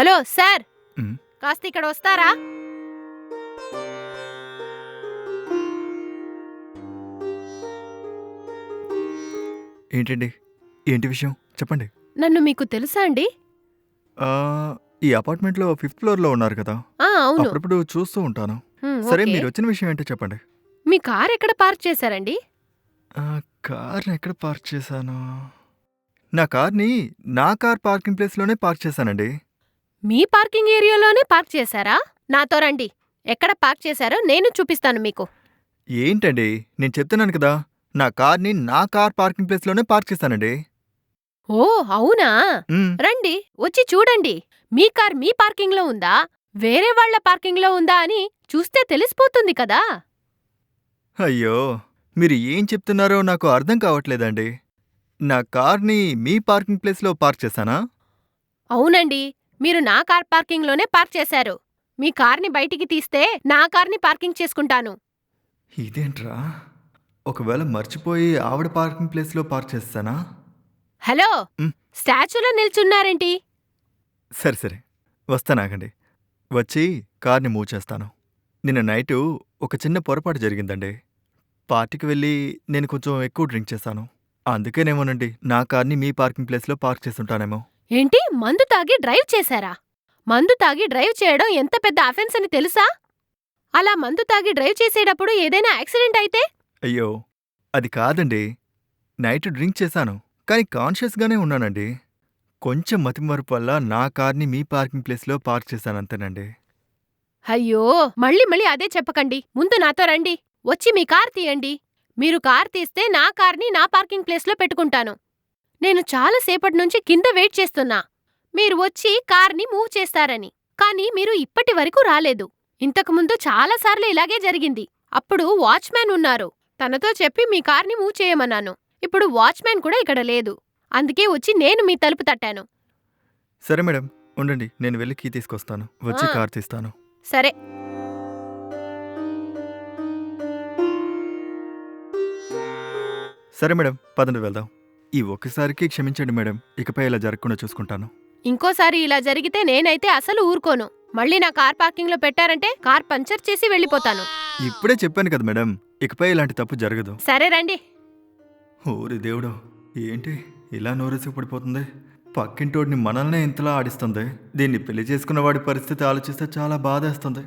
Hello sir. ఉమ్, కాస్త ఇక్కడ వస్తారా? ఏంటండి? ఏంటి విషయం? చెప్పండి. నన్ను మీకు తెలుసా అండి? ఆ, ఈ అపార్ట్మెంట్లో ఫిఫ్త్ ఫ్లోర్లో ఉన్నారు కదా. ఆ అవును. అప్పుడప్పుడు చూస్తూ ఉంటాను. హ్మ్, సరే ఓకే. మీరు వచ్చిన విషయం ఏంటో చెప్పండి. మీ కార్ ఎక్కడ పార్క్ చేశారండి? ఆ, కార్ని ఎక్కడ పార్క్ చేశాను? నా కార్ని నా కార్ పార్కింగ్ ప్లేస్లోనే పార్క్ చేశానండి. మీ పార్కింగ్ ఏరియాలోనే పార్క్ చేశారా? నాతో రండి. ఎక్కడ పార్క్ చేశారో నేను చూపిస్తాను మీకు. ఏంటండి? నేను చెప్తున్నాను కదా నా కార్ని నా కార్ పార్కింగ్ ప్లేస్లోనే పార్క్ చేశానండి ఓ అవునా? రండి వచ్చి చూడండి. మీ కార్ మీ పార్కింగ్లో ఉందా? వేరే వాళ్ళ పార్కింగ్లో ఉందా అని చూస్తే తెలిసిపోతుంది కదా. అయ్యో మీరు ఏం చెప్తున్నారో నాకు అర్థం కావట్లేదండి. నా కార్ని మీ పార్కింగ్ ప్లేస్లో పార్క్ చేశానా అవునండి. మీరు నా కార్ పార్కింగ్లోనే పార్క్ చేశారు. మీ కార్ని బయటికి తీస్తే నా కార్ని పార్కింగ్ చేసుకుంటాను. ఇదేంట్రా? ఒకవేళ మర్చిపోయి ఆవిడ పార్కింగ్ ప్లేస్లో పార్క్ చేస్తానా? హలో! మ్. స్టాచ్యూలో నిల్చున్నారేంటి? సరే సరే. వస్తానాగండి వచ్చి కార్ని మూవ్ చేస్తాను. నిన్న నైటు ఒక చిన్న పొరపాటు జరిగిందండి. పార్టీకి వెళ్ళి నేను కొంచెం ఎక్కువ డ్రింక్ చేశాను. అందుకేనేమోనండి నా కార్ని మీ పార్కింగ్ ప్లేస్లో పార్క్ చేస్తుంటానేమో. ఏంటి? మందు తాగి డ్రైవ్ చేశారా? మందు తాగి డ్రైవ్ చేయడం ఎంత పెద్ద అఫెన్స్ అని తెలుసా? అలా మందు తాగి డ్రైవ్ చేసేటప్పుడు ఏదైనా యాక్సిడెంట్ అయితే? అయ్యో అది కాదండి. నైట్ డ్రింక్ చేశాను కానీ కాన్షియస్గానే ఉన్నానండి. కొంచెం మతిమరుపు వల్ల నా కార్ని మీ పార్కింగ్ ప్లేస్లో పార్క్ చేశానంతేనండి అయ్యో మళ్ళీ మళ్ళీ అదే చెప్పకండి. ముందు నాతో రండి. వచ్చి మీ కార్ తీయండి. మీరు కార్ తీస్తే నా కార్ని నా పార్కింగ్ ప్లేస్లో పెట్టుకుంటాను. నేను చాలాసేపటి నుంచి కింద వెయిట్ చేస్తున్నా. మీరు వచ్చి కార్ని మూవ్ చేస్తారని. కానీ మీరు ఇప్పటి వరకు రాలేదు. ఇంతకుముందు చాలాసార్లు ఇలాగే జరిగింది. అప్పుడు వాచ్మ్యాన్ ఉన్నారు. తనతో చెప్పి మీ కార్ని మూవ్ చేయమన్నాను. ఇప్పుడు వాచ్మ్యాన్ కూడా ఇక్కడ లేదు. అందుకే వచ్చి నేను మీ తలుపు తట్టాను. సరే మేడం ఉండండి. నేను వెళ్ళి కీ తీసుకొస్తాను. వచ్చి ఆ. కార్ తీస్తాను. సరే. సరే మేడం పదండి వెళ్దాం. ఈ ఒక్కసారికి క్షమించండి మేడం. ఇకపై ఇలా జరగకుండా చూసుకుంటాను. ఇంకోసారి ఇలా జరిగితే నేనైతే అసలు ఊరుకోను. మళ్ళీ నా కార్ పార్కింగ్లో పెట్టారంటే కార్ పంచర్ చేసి వెళ్ళిపోతాను. ఇప్పుడే చెప్పాను కదా మేడం. ఇకపై ఇలాంటి తప్పు జరగదు. సరే రండి. ఓరి దేవుడు ఏంటి ఇలా నోరేసి పడిపోతుంది? పక్కింటోడిని మనల్నే ఇంతలా ఆడిస్తుంది. దీన్ని పెళ్ళి చేసుకున్న వాడి పరిస్థితి ఆలోచిస్తే చాలా బాధేస్తుంది.